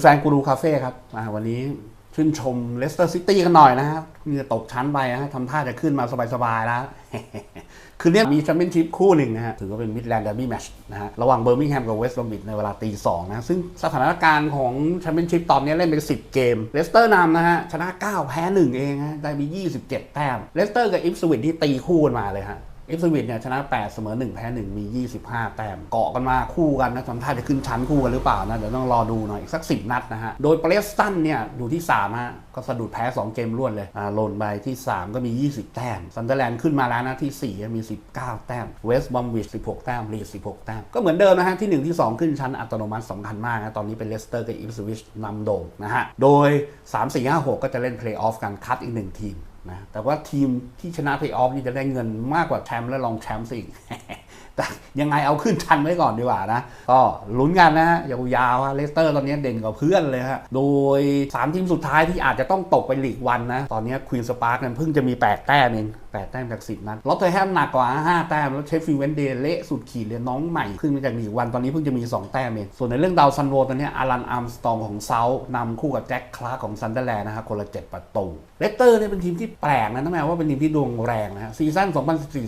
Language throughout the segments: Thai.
แฟนๆกูรูคาเฟ่ครับวันนี้ชื่นชมเลสเตอร์ซิตี้กันหน่อยนะครับมีจะตกชั้นไปนะทำท่าจะขึ้นมาสบายๆแล้วคืนนี้มีแชมเปี้ยนชิพคู่หนึ่งนะฮะถือว่าเป็นมิดแลนด์เดอร์บี้แมชนะฮะระหว่างเบอร์มิงแฮมกับเวสต์บรอมบิดในเวลาตีสองนะซึ่งสถานการณ์ของแชมเปี้ยนชิพตอนนี้เล่นไป10เกมเลสเตอร์นำนะฮะชนะ 9 แพ้ 1 เองฮะได้มี27 แต้มเลสเตอร์กับอิฟสวิตที่ตีคู่กันมาเลยฮะ อิฟสวิตเนี่ยชนะ 8 เสมอ 1 แพ้ 1 มี 25 แต้มเกาะกันมาคู่กันนะทำท่าจะขึ้นชั้นคู่กันหรือเปล่านะเดี๋ยวต้องรอดูหน่อยอีกสัก 10 นัดนะฮะ โดยเปรสตันเนี่ยอยู่ที่3ฮะก็สะดุดแพ้ 2 เกมรวดเลยอ่าหล่นไปที่ 3 ก็มี 20 แต้มซันเดอร์แลนด์ขึ้นมาแล้วนะที่ 4 มี 19 แต้มเวสต์บอมวิช16 แต้มลีด16 แต้มก็เหมือนเดิมนะฮะที่ 1 ที่ 2 ขึ้นชั้นอัตโนมัติสำคัญมากนะตอนนี้เป็นเลสเตอร์กับอิฟสวิชนำโด่งนะฮะโดย 3 4 5 6 ก็จะเล่นเพลย์ออฟกันคัดอีกหนึ่งทีม นะแต่ว่าทีมที่ชนะเพลย์ออฟนี่จะได้เงินมากกว่าแชมป์และรองแชมป์สิอีกแต่ยังไงเอาขึ้นชันไว้ก่อนดีกว่านะ ก็ลุ้นกันนะฮะยาวๆฮะเลสเตอร์ตอนนี้เด่นกว่าเพื่อนเลยฮะ โดย 3 ทีมสุดท้ายที่อาจจะต้องตกไปลีกวันนะ ตอนนี้ควีนสปาร์กนั้นเพิ่งจะมี 8 แต้มเอง 8 แต้มจาก 10 นัดลอตเทอร์แฮมหนักกว่า 5 แต้ม แล้วเชฟฟิลด์เวนเดเละสุดขีดเลยน้องใหม่ ขึ้นมาจากลีกวันตอนนี้เพิ่งจะมี 2 แต้มเองส่วนในเรื่องดาวซันโวตอนนี้อารันอาร์มสตองของเซาท์นำคู่กับแจ็คคลาร์กของซันเดอร์แลนด์นะฮะคนละ 7 ประตูเลสเตอร์เนี่ยเป็นทีมที่แปลกนะนะแม้ว่าเป็นทีมที่ดวงแรงนะฮะซีซั่น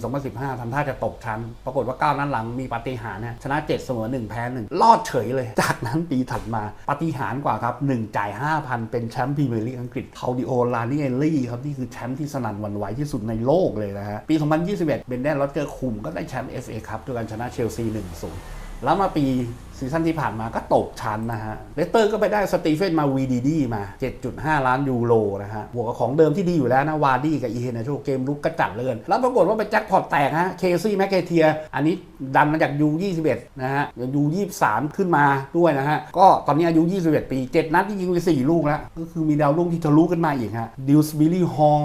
2014-2015ทำท่าจะตกชั้น ปรากฏว่าก้าวนั้นหลังมีปาฏิหาริย์นะชนะ 7 เสมอ 1 แพ้ 1 รอดเฉยเลย จากนั้นปีถัดมาปาฏิหาริย์กว่าครับ1จ่าย 5,000 เป็นแชมป์พรีเมียร์ลีกอังกฤษคาดิโอลานิเอลลี่ครับนี่คือแชมป์ที่สนั่นวันไหวที่สุดในโลกเลยนะฮะ ปี 2021 เบนแดนลอตเกอร์คุมก็ได้แชมป์ FA ครับด้วยการชนะเชลซี 1-0 แล้วมาปีซีซั่นที่ผ่านมาก็ตกชั้นนะฮะ เลสเตอร์ก็ไปได้สตีเฟนมาวีดีดีมา 7.5 ล้านยูโรนะฮะบวกกับของเดิมที่ดีอยู่แล้วนะ วาร์ดี้กับอีเฮนโชเกมลุกกระจัดเลือน แล้วปรากฏว่าไปแจ็คพอตแตกฮะ เคซี่แมคเคเทีย อันนี้ดันมาจากยู21 นะฮะยู23 ขึ้นมาด้วยนะฮะ ก็ตอนนี้อายุ 21 ปี 7 นัดที่ยิงไป4ลูกแล้ว ก็คือมีดาวรุ่งที่ทะลุขึ้นมาอีกฮะดิวส์บิลลี่ฮอล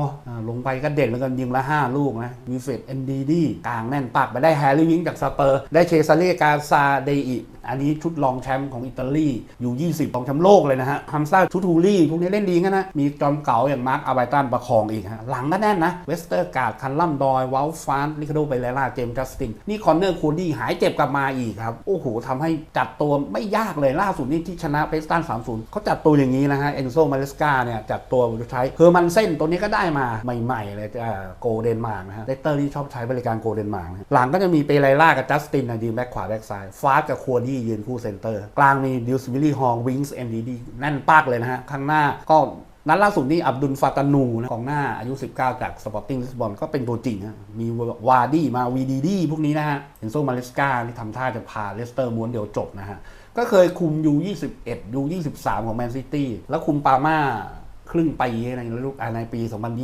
ลงไปก็เด่นแล้วกันยิงละ5ลูกนะวิเฟตเอนดีดีกลางแน่นปักไปได้แฮร์รี่วิงจากสเปอร์ได้เชซาเล่กาซาเดอิอันนี้ชุดรองแชมป์ของอิตาลีอยู่ 20รองแชมป์โลกเลยนะฮะฮัมซาทูทูลี่พวกนี้เล่นดีกันนะ มีจอมเก่าอย่างมาร์คอาไบตันประคองอีกฮะหลังก็แน่นนะ เวสเตอร์การ์ดคันลัมดอย วอลฟานลิคาโดเบเลล่า เจมส์จัสติน นี่คอนเนอร์คูดี้หายเจ็บกลับมาอีกครับ โอ้โหทำให้จัดตัวไม่ยากเลยล่าสุดนี่ที่ชนะเปสตัน3-0เขาจัดตัวอย่างนี้นะฮะเอนโซมาเลสกาเนี่ยจัดตัวใช้เฮอร์มันเส้นตัวนี้ก็ได้มาใหม่ๆเลยจะโกลเดนมาร์กนะฮะเลสเตอร์ที่ชอบใช้บริการโกลเดนมาร์กหลังก็จะมีเปเรล่ากับจัสตินนะยืนแบ็คขวาแบ็คซ้ายฟาสกับคัวดี้ยืนคู่เซนเตอร์ กลางมีดิวส์วิลลี่ฮองวิงส์เอ็มดีดีแน่นปากเลยนะฮะ ข้างหน้าก็นัดล่าสุดนี่อับดุลฟาตานูนะกองหน้าอายุ 19 จากสปอร์ติ้งลิสบอนก็เป็นตัวจริงฮะมีวาร์ดี้มาวีดีดีพวกนี้นะฮะเอนโซมาเลสกาที่ทำท่าจะพาเลสเตอร์ม้วนเดียวจบนะฮะ ก็เคยคุมยู21ยู23 ของแมนซิตี้แล้วคุมปาม่าครึ่งปีในลูในปี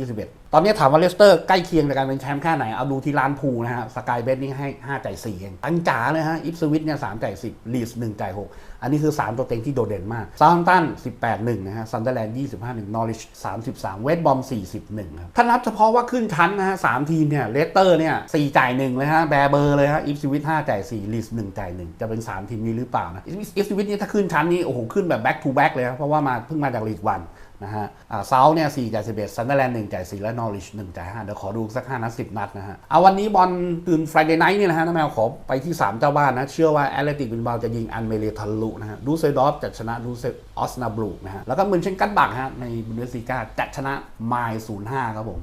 2021ตอนนี้ถามว่าเลสเตอร์ใกล้เคียงในการเป็นแชมป์แค่ไหน เอาดูที่ร้านพูนะฮะ สกายเบสนี่ให้5จ่าย4เองตังจ๋าเลยฮะ อิฟสวิตเนี่ย3จ่าย10ลีส1จ่าย6อันนี้คือ 3 ตัวเต็งที่โดดเด่นมากซา u ์ตัน18 1นะฮะซันเดอร์แลนด์25 1นอริช33 เวสต์บอม 41ครับถ้านับเฉพาะว่าขึ้นชั้นนะฮะ3ทีมเนี่ยเลสเตอร์เนี่ย4จ่าย1เลยฮะแบเบอร์เลยฮะอิฟสวิต5จ่าย4ลีส1จ่าย1จะเป็น 3 ทีมนี้หรือเปล่านะอิฟสวิตนี่ถ้าขึ้นชั้นนี่โอ้โหขึ้นแบบ back to back เลยครับเพราะว่ามาเพิ่งมาจากลีกวันนะฮะเซาเนี่ยสี่จ่ายสิบเอ็ดซันเดอร์แลนด์หนึ่งจ่ายสี่และนอริชหนึ่งจ่ายห้าเดี๋ยวขอดูสักห้านัดสิบนัดนะฮะเอาวันนี้บอลตื่นฟเดย์ไนท์เนี่ยนะฮะน้าแมวขอไปที่ 3 เจ้าบ้านนะ เชื่อว่าแอตเลติกบินบาจะยิงอันเมเลทะลุนะฮะดูเซดอฟจะชนะดูเซออสนาบลูกนะฮะแล้วก็มืนเช่นกัตบักฮะในบุนเดสซีกาจะชนะไมล์ศูนย์ห้าครับผม